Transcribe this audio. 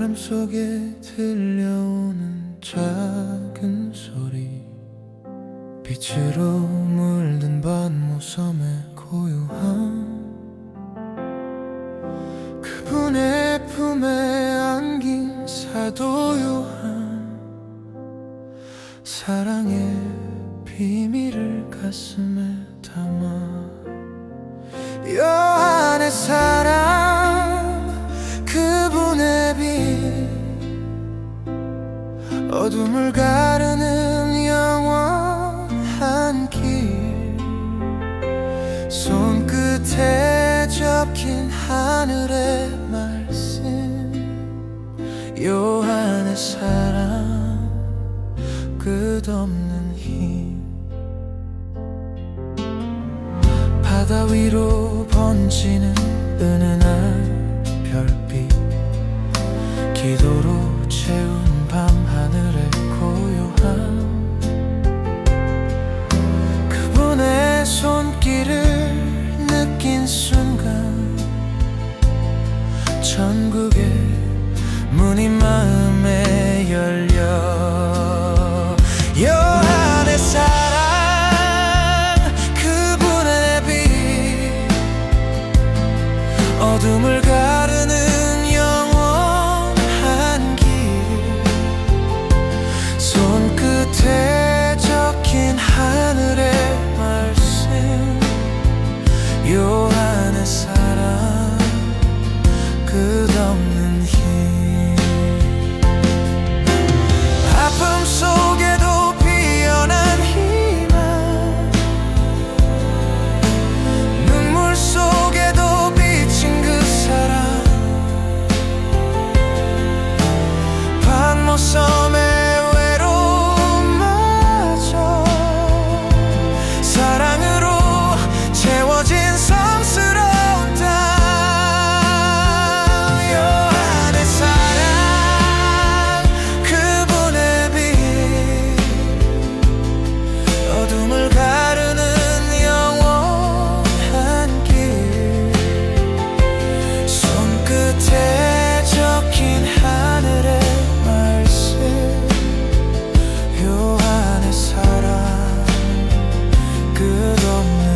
바람 속에 들려오는 작은 소리. 빛으로 물든 밤모섬의 고요함. 그분의 품에 안긴 사도요한. 사랑의 비밀을 가슴에 담아. 요한의 사랑 그분의 빛 어둠을 가르는 영원한 길. 손끝에 적힌 하늘의 말씀. 요한의 사랑 끝없는 힘. 바다 위로 번지는 은은 천국의 문이 마음에 열려. 요한의 사랑 그분의 빛 어둠을 good on.